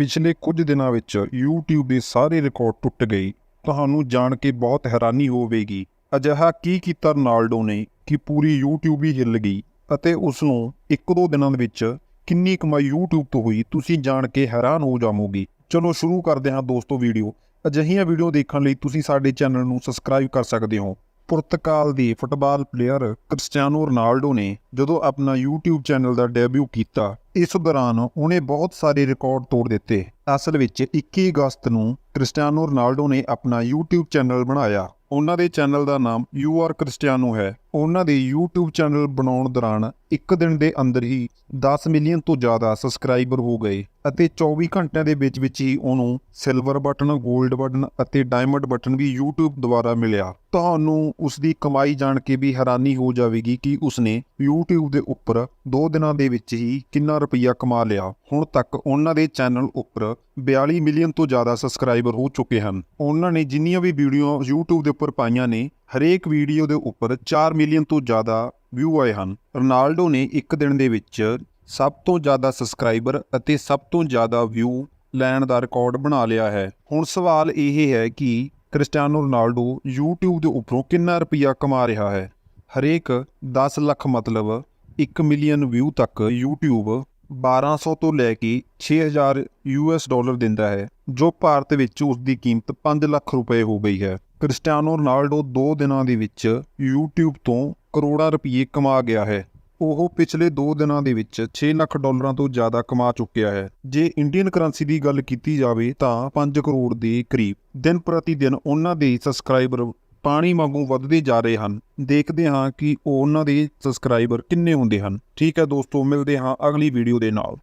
ਪਿਛਲੇ ਕੁਝ ਦਿਨਾਂ ਵਿੱਚ YouTube ਦੇ ਸਾਰੇ ਰਿਕਾਰਡ ਟੁੱਟ ਗਏ। ਤੁਹਾਨੂੰ ਜਾਣ ਕੇ ਬਹੁਤ ਹੈਰਾਨੀ ਹੋਵੇਗੀ। ਅਜਿਹਾ ਕੀ ਕੀਤਾ ਰੋਨਾਲਡੋ ਨੇ ਕਿ ਪੂਰੀ YouTube ਹੀ ਹਿੱਲ ਗਈ ਅਤੇ ਉਸ ਨੂੰ ਇੱਕ ਦੋ ਦਿਨਾਂ ਦੇ ਵਿੱਚ ਕਿੰਨੀ ਕਮਾਈ YouTube ਤੋਂ ਹੋਈ ਤੁਸੀਂ ਜਾਣ ਕੇ ਹੈਰਾਨ ਹੋ ਜਾਵੋਗੇ। ਚਲੋ ਸ਼ੁਰੂ ਕਰਦੇ ਹਾਂ ਦੋਸਤੋ ਵੀਡੀਓ। ਅਜਿਹੀਆਂ ਵੀਡੀਓ ਦੇਖਣ ਲਈ ਤੁਸੀਂ ਸਾਡੇ ਚੈਨਲ ਨੂੰ ਸਬਸਕ੍ਰਾਈਬ ਕਰ ਸਕਦੇ ਹੋ। ਪੁਰਤਗਾਲ ਦੇ ਫੁੱਟਬਾਲ ਪਲੇਅਰ ਕ੍ਰਿਸਟੀਆਨੋ ਰੋਨਾਲਡੋ ਨੇ ਜਦੋਂ ਆਪਣਾ YouTube ਚੈਨਲ ਦਾ ਡੈਬਿਊ ਕੀਤਾ, ਇਸ ਦੌਰਾਨ ਉਹਨੇ ਬਹੁਤ ਸਾਰੇ ਰਿਕਾਰਡ ਤੋੜ ਦਿੱਤੇ। ਅਸਲ ਵਿੱਚ 21 ਅਗਸਤ ਨੂੰ ਕ੍ਰਿਸਟੀਆਨੋ ਰੋਨਾਲਡੋ ਨੇ ਆਪਣਾ YouTube ਚੈਨਲ ਬਣਾਇਆ। ਉਹਨਾਂ ਦੇ ਚੈਨਲ ਦਾ ਨਾਮ ਯੂ ਆਰ ਕ੍ਰਿਸਟੀਆਨੋ ਹੈ। ਉਹਨਾਂ ਦੇ YouTube ਚੈਨਲ ਬਣਾਉਣ ਦੌਰਾਨ ਇੱਕ ਦਿਨ ਦੇ ਅੰਦਰ ਹੀ 10 ਮਿਲੀਅਨ ਤੋਂ ਜ਼ਿਆਦਾ ਸਬਸਕ੍ਰਾਈਬਰ ਹੋ ਗਏ ਅਤੇ 24 ਘੰਟਿਆਂ ਦੇ ਵਿੱਚ ਵਿੱਚ ਹੀ ਉਹਨੂੰ ਸਿਲਵਰ ਬਟਨ 골ਡ ਬਟਨ ਅਤੇ ਡਾਇਮੰਡ ਬਟਨ ਵੀ YouTube ਦੁਆਰਾ ਮਿਲਿਆ। ਤੁਹਾਨੂੰ ਉਸ ਦੀ ਕਮਾਈ ਜਾਣ ਕੇ ਵੀ ਹੈਰਾਨੀ ਹੋ ਜਾਵੇਗੀ ਕਿ ਉਸਨੇ YouTube ਦੇ ਉੱਪਰ 2 ਦਿਨਾਂ ਦੇ ਵਿੱਚ ਹੀ ਕਿੰਨਾ ਰੁਪਈਆ ਕਮਾ ਲਿਆ। ਹੁਣ ਤੱਕ ਉਹਨਾਂ ਦੇ ਚੈਨਲ ਉੱਪਰ 42 ਮਿਲੀਅਨ ਤੋਂ ਜ਼ਿਆਦਾ ਸਬਸਕ੍ਰਾਈਬਰ ਹੋ ਚੁੱਕੇ ਹਨ। ਉਹਨਾਂ ਨੇ ਜਿੰਨੀਆਂ ਵੀ ਵੀਡੀਓ YouTube ਦੇ ਉੱਪਰ ਪਾਈਆਂ ਨੇ ਹਰੇਕ ਵੀਡੀਓ ਦੇ ਉੱਪਰ 4 ਮਿਲੀਅਨ ਤੋਂ ਜ਼ਿਆਦਾ ਵਿਊ ਆਏ ਹਨ। ਰੋਨਾਲਡੋ ਨੇ ਇੱਕ ਦਿਨ ਦੇ ਵਿੱਚ ਸਭ ਤੋਂ ਜ਼ਿਆਦਾ ਸਬਸਕ੍ਰਾਈਬਰ ਅਤੇ ਸਭ ਤੋਂ ਜ਼ਿਆਦਾ ਵਿਊ ਲੈਣ ਦਾ ਰਿਕਾਰਡ ਬਣਾ ਲਿਆ ਹੈ। ਹੁਣ ਸਵਾਲ ਇਹ ਹੈ ਕਿ ਕ੍ਰਿਸਟੀਆਨੋ ਰੋਨਾਲਡੋ YouTube ਦੇ ਉੱਪਰੋਂ ਕਿੰਨਾ ਰੁਪਈਆ ਕਮਾ ਰਿਹਾ ਹੈ? ਹਰੇਕ 10 ਲੱਖ ਮਤਲਬ 1 ਮਿਲੀਅਨ ਵਿਊ ਤੱਕ YouTube 1200 ਤੋਂ ਲੈ ਕੇ 6000 ਯੂਐਸ ਡਾਲਰ ਦਿੰਦਾ ਹੈ, ਜੋ ਭਾਰਤ ਵਿੱਚ ਉਸ ਦੀ ਕੀਮਤ 5 ਲੱਖ ਰੁਪਏ ਹੋ ਗਈ ਹੈ। ਕ੍ਰਿਸਟੀਆਨੋ ਰੋਨਾਲਡੋ 2 ਦਿਨਾਂ ਦੇ ਵਿੱਚ YouTube ਤੋਂ ਕਰੋੜਾਂ ਰੁਪਏ ਕਮਾ ਗਿਆ ਹੈ। ਉਹ ਪਿਛਲੇ 2 ਦਿਨਾਂ ਦੇ ਵਿੱਚ 6 ਲੱਖ ਡਾਲਰਾਂ ਤੋਂ ਜ਼ਿਆਦਾ ਕਮਾ ਚੁੱਕਿਆ ਹੈ। ਜੇ ਇੰਡੀਅਨ ਕਰੰਸੀ ਦੀ ਗੱਲ ਕੀਤੀ ਜਾਵੇ ਤਾਂ 5 ਕਰੋੜ ਦੇ ਕਰੀਬ ਦਿਨ ਪ੍ਰਤੀ ਦਿਨ ਉਹਨਾਂ ਦੇ ਸਬਸਕ੍ਰਾਈਬਰ ਪਾਣੀ ਵਾਂਗੂ ਵੱਧਦੇ ਜਾ ਰਹੇ ਹਨ। ਦੇਖਦੇ ਹਾਂ ਕਿ ਉਹ ਉਹਨਾਂ ਦੇ ਸਬਸਕ੍ਰਾਈਬਰ ਕਿੰਨੇ ਹੁੰਦੇ ਹਨ। ਠੀਕ ਹੈ ਦੋਸਤੋ, ਮਿਲਦੇ ਹਾਂ ਅਗਲੀ ਵੀਡੀਓ ਦੇ ਨਾਲ।